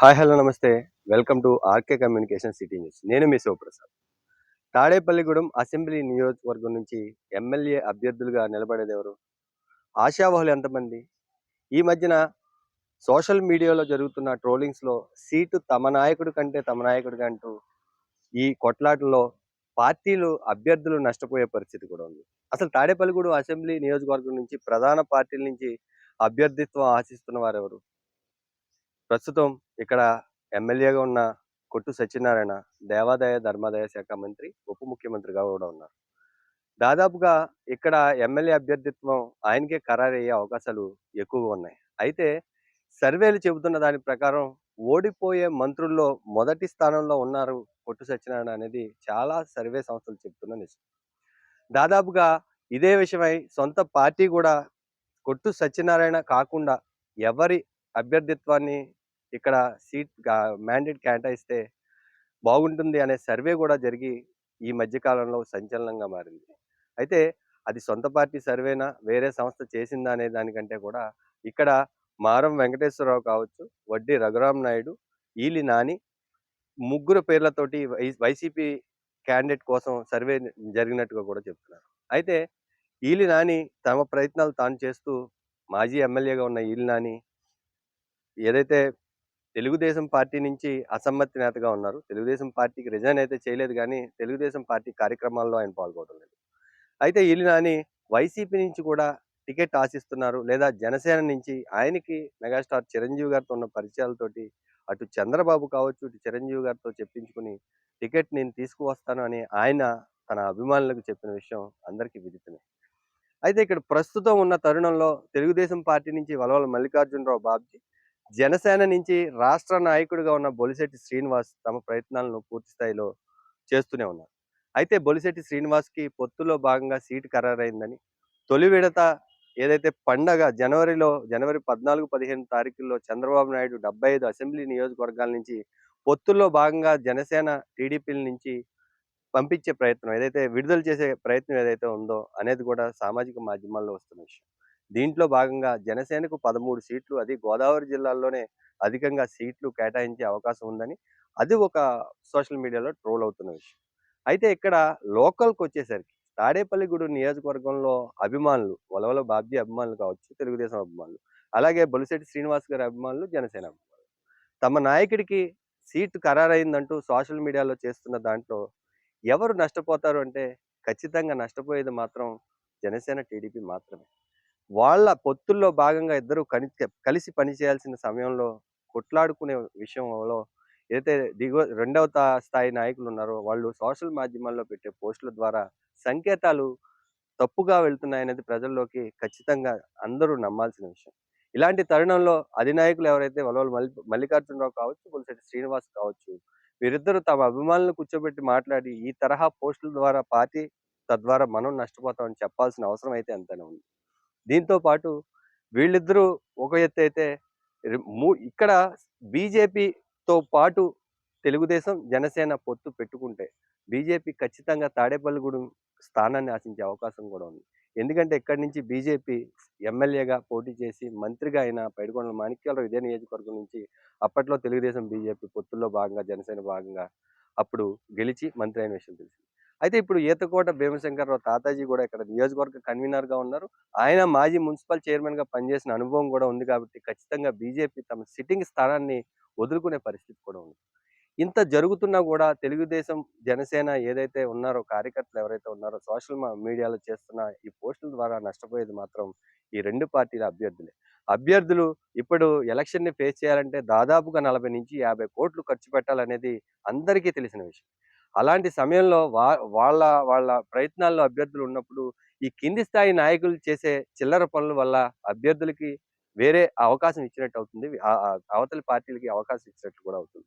Hi hello నమస్తే. Welcome to RK communication city news. నేను మీ శివప్రసాద్. తాడేపల్లిగూడెం అసెంబ్లీ నియోజకవర్గం నుంచి ఎమ్మెల్యే అభ్యర్థులుగా నిలబడేది ఎవరు? ఆశావహులు ఎంతమంది? ఈ మధ్యన సోషల్ మీడియాలో జరుగుతున్న ట్రోలింగ్స్లో సీటు తమ నాయకుడి కంటే తమ నాయకుడిగా అంటూ ఈ కొట్లాటలో పార్టీలు అభ్యర్థులు నష్టపోయే పరిస్థితి కూడా ఉంది. అసలు తాడేపల్లిగూడెం అసెంబ్లీ నియోజకవర్గం నుంచి ప్రధాన పార్టీల నుంచి అభ్యర్థిత్వం ఆశిస్తున్న వారెవరు? ప్రస్తుతం ఇక్కడ ఎమ్మెల్యేగా ఉన్న కొట్టు సత్యనారాయణ దేవాదాయ ధర్మాదాయ శాఖ మంత్రి ఉప ముఖ్యమంత్రిగా కూడా ఉన్నారు. దాదాపుగా ఇక్కడ ఎమ్మెల్యే అభ్యర్థిత్వం ఆయనకే ఖరారయ్యే అవకాశాలు ఎక్కువగా ఉన్నాయి. అయితే సర్వేలు చెబుతున్న దాని ప్రకారం ఓడిపోయే మంత్రుల్లో మొదటి స్థానంలో ఉన్నారు కొట్టు సత్యనారాయణ అనేది చాలా సర్వే సంస్థలు చెబుతున్న నిజం. దాదాపుగా ఇదే విషయమై సొంత పార్టీ కూడా కొట్టు సత్యనారాయణ కాకుండా ఎవరి అభ్యర్థిత్వాన్ని ఇక్కడ సీట్ మ్యాండేట్ కేటాయిస్తే బాగుంటుంది అనే సర్వే కూడా జరిగి ఈ మధ్యకాలంలో సంచలనంగా మారింది. అయితే అది సొంత పార్టీ సర్వేనా వేరే సంస్థ చేసిందా అనే దానికంటే కూడా ఇక్కడ మారం వెంకటేశ్వరరావు కావచ్చు వడ్డీ రఘురామ్ నాయుడు ఈలి నాని ముగ్గురు పేర్లతోటి వై వైసీపీ క్యాండిడేట్ కోసం సర్వే జరిగినట్టుగా కూడా చెప్తున్నారు. అయితే ఈలి నాని తమ ప్రయత్నాలు తాను చేస్తూ మాజీ ఎమ్మెల్యేగా ఉన్న ఈలి నాని ఏదైతే తెలుగుదేశం పార్టీ నుంచి అసమ్మతి నేతగా ఉన్నారు. తెలుగుదేశం పార్టీకి రిజైన్ అయితే చేయలేదు కానీ తెలుగుదేశం పార్టీ కార్యక్రమాల్లో ఆయన పాల్గొనడం లేదు. అయితే ఈలి నాని వైసీపీ నుంచి కూడా టికెట్ ఆశిస్తున్నారు లేదా జనసేన నుంచి ఆయనకి మెగాస్టార్ చిరంజీవి గారితో ఉన్న పరిచయాలతోటి అటు చంద్రబాబు కావచ్చు ఇటు చిరంజీవి గారితో చెప్పించుకుని టికెట్ నేను తీసుకువస్తాను అని ఆయన తన అభిమానులకు చెప్పిన విషయం అందరికీ విదితమే. అయితే ఇక్కడ ప్రస్తుతం ఉన్న తరుణంలో తెలుగుదేశం పార్టీ నుంచి వలవల మల్లికార్జునరావు బాబ్జీ జనసేన నుంచి రాష్ట్ర నాయకుడిగా ఉన్న బొలిశెట్టి శ్రీనివాస్ తమ ప్రయత్నాలను పూర్తి స్థాయిలో చేస్తూనే ఉన్నారు. అయితే బొలిశెట్టి శ్రీనివాస్కి పొత్తులో భాగంగా సీటు ఖరారైందని తొలి విడత ఏదైతే పండగ జనవరిలో జనవరి పద్నాలుగు పదిహేను తారీఖుల్లో చంద్రబాబు నాయుడు డెబ్బై ఐదు అసెంబ్లీ నియోజకవర్గాల నుంచి పొత్తుల్లో భాగంగా జనసేన టీడీపీల నుంచి పంపించే ప్రయత్నం ఏదైతే విడుదల చేసే ప్రయత్నం ఏదైతే ఉందో అనేది కూడా సామాజిక మాధ్యమాల్లో వస్తున్న విషయం. దీంట్లో భాగంగా జనసేనకు పదమూడు సీట్లు అది గోదావరి జిల్లాల్లోనే అధికంగా సీట్లు కేటాయించే అవకాశం ఉందని అది ఒక సోషల్ మీడియాలో ట్రోల్ అవుతున్న విషయం. అయితే ఇక్కడ లోకల్కి వచ్చేసరికి తాడేపల్లిగూడు నియోజకవర్గంలో అభిమానులు వలవల బాబ్జీ అభిమానులు కావచ్చు తెలుగుదేశం అభిమానులు అలాగే బొలిశెట్టి శ్రీనివాస్ గారి అభిమానులు జనసేన అభిమానులు. తమ నాయకుడికి సీటు ఖరారైందంటూ సోషల్ మీడియాలో చేస్తున్న దాంట్లో ఎవరు నష్టపోతారు అంటే ఖచ్చితంగా నష్టపోయేది మాత్రం జనసేన టీడీపీ మాత్రమే. వాళ్ళ పొత్తుల్లో భాగంగా ఇద్దరు కని కలిసి పనిచేయాల్సిన సమయంలో కొట్లాడుకునే విషయంలో ఏదైతే దిగువ రెండవ స్థాయి నాయకులు ఉన్నారో వాళ్ళు సోషల్ మాధ్యమాల్లో పెట్టే పోస్టుల ద్వారా సంకేతాలు తప్పుగా వెళ్తున్నాయనేది ప్రజల్లోకి ఖచ్చితంగా అందరూ నమ్మాల్సిన విషయం. ఇలాంటి తరుణంలో అధినాయకులు ఎవరైతే వలవల మల్లి మల్లికార్జునరావు కావచ్చు పులిశెట్టి శ్రీనివాస్ కావచ్చు వీరిద్దరూ తమ అభిమానులను కూర్చోబెట్టి మాట్లాడి ఈ తరహా పోస్టుల ద్వారా పార్టీ తద్వారా మనం నష్టపోతామని చెప్పాల్సిన అవసరం అయితే ఎంతైనా ఉంది. దీంతో పాటు వీళ్ళిద్దరూ ఒక ఎత్తు అయితే మూ- ఇక్కడ బీజేపీతో పాటు తెలుగుదేశం జనసేన పొత్తు పెట్టుకుంటే బీజేపీ ఖచ్చితంగా తాడేపల్లిగూడెం స్థానాన్ని ఆశించే అవకాశం కూడా ఉంది. ఎందుకంటే ఇక్కడి నుంచి బీజేపీ ఎమ్మెల్యేగా పోటీ చేసి మంత్రిగా అయిన పైడికొండల మాణిక్యాలరావు ఇదే నియోజకవర్గం నుంచి అప్పట్లో తెలుగుదేశం బీజేపీ పొత్తుల్లో భాగంగా జనసేన భాగంగా అప్పుడు గెలిచి మంత్రి అయిన విషయం తెలిసింది. అయితే ఇప్పుడు ఈతకోట భీమశంకర్రావు తాతాజీ కూడా ఇక్కడ నియోజకవర్గ కన్వీనర్గా ఉన్నారు. ఆయన మాజీ మున్సిపల్ చైర్మన్గా పనిచేసిన అనుభవం కూడా ఉంది కాబట్టి ఖచ్చితంగా బీజేపీ తమ సిట్టింగ్ స్థానాన్ని వదులుకునే పరిస్థితి కూడా ఉంది. ఇంత జరుగుతున్నా కూడా తెలుగుదేశం జనసేన ఏదైతే ఉన్నారో కార్యకర్తలు ఎవరైతే ఉన్నారో సోషల్ మీడియాలో చేస్తున్న ఈ పోస్టుల ద్వారా నష్టపోయేది మాత్రం ఈ రెండు పార్టీల అభ్యర్థులే. అభ్యర్థులు ఇప్పుడు ఎలక్షన్ని ఫేస్ చేయాలంటే దాదాపుగా నలభై నుంచి యాభై కోట్లు ఖర్చు పెట్టాలనేది అందరికీ తెలిసిన విషయం. అలాంటి సమయంలో వా వాళ్ళ వాళ్ళ ప్రయత్నాల్లో అభ్యర్థులు ఉన్నప్పుడు ఈ కింది స్థాయి నాయకులు చేసే చిల్లర పనుల వల్ల అభ్యర్థులకి వేరే అవకాశం ఇచ్చినట్టు అవుతుంది. అవతలి పార్టీలకి అవకాశం ఇచ్చినట్టు కూడా అవుతుంది.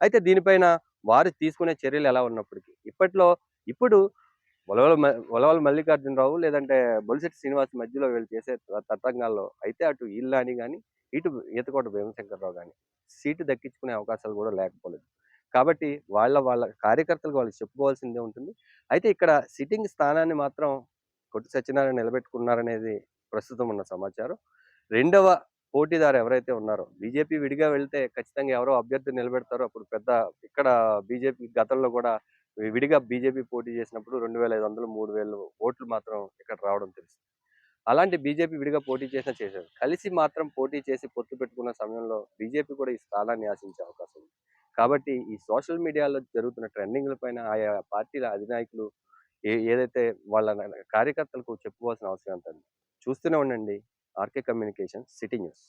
అయితే దీనిపైన వారు తీసుకునే చర్యలు ఎలా ఉన్నప్పటికీ? ఇప్పట్లో ఇప్పుడు ఒలవల ఒలవల మల్లికార్జునరావు లేదంటే బొలిశెట్టి శ్రీనివాస్ మధ్యలో వీళ్ళు చేసే తతంగాల్లో అయితే అటు ఇల్లాని కానీ ఇటు ఈతకోట భీమశంకర్రావు కానీ సీటు దక్కించుకునే అవకాశాలు కూడా లేకపోలేదు. కాబట్టి వాళ్ళ వాళ్ళ కార్యకర్తలకు వాళ్ళు చెప్పుకోవాల్సిందే ఉంటుంది. అయితే ఇక్కడ సిట్టింగ్ స్థానాన్ని మాత్రం కొట్టు సత్యనారాయణ నిలబెట్టుకున్నారనేది ప్రస్తుతం ఉన్న సమాచారం. రెండవ పోటీదారు ఎవరైతే ఉన్నారో బీజేపీ విడిగా వెళ్తే ఖచ్చితంగా ఎవరో అభ్యర్థి నిలబెడతారో అప్పుడు పెద్ద ఇక్కడ బీజేపీ గతంలో కూడా విడిగా బీజేపీ పోటీ చేసినప్పుడు రెండు వేల ఐదు వందలు మూడు వేలు ఓట్లు మాత్రం ఇక్కడ రావడం తెలుసు. అలాంటి బీజేపీ విడిగా పోటీ చేసినా చేశారు కలిసి మాత్రం పోటీ చేసి పొత్తు పెట్టుకున్న సమయంలో బీజేపీ కూడా ఈ స్థానాన్ని ఆశించే అవకాశం ఉంది. కాబట్టి ఈ సోషల్ మీడియాలో జరుగుతున్న ట్రెండింగ్ల పైన ఆయా పార్టీల అధినాయకులు ఏ ఏదైతే వాళ్ళ కార్యకర్తలకు చెప్పుకోవాల్సిన అవసరం ఉంటుంది చూస్తూనే ఉండండి ఆర్కే కమ్యూనికేషన్ సిటీ న్యూస్.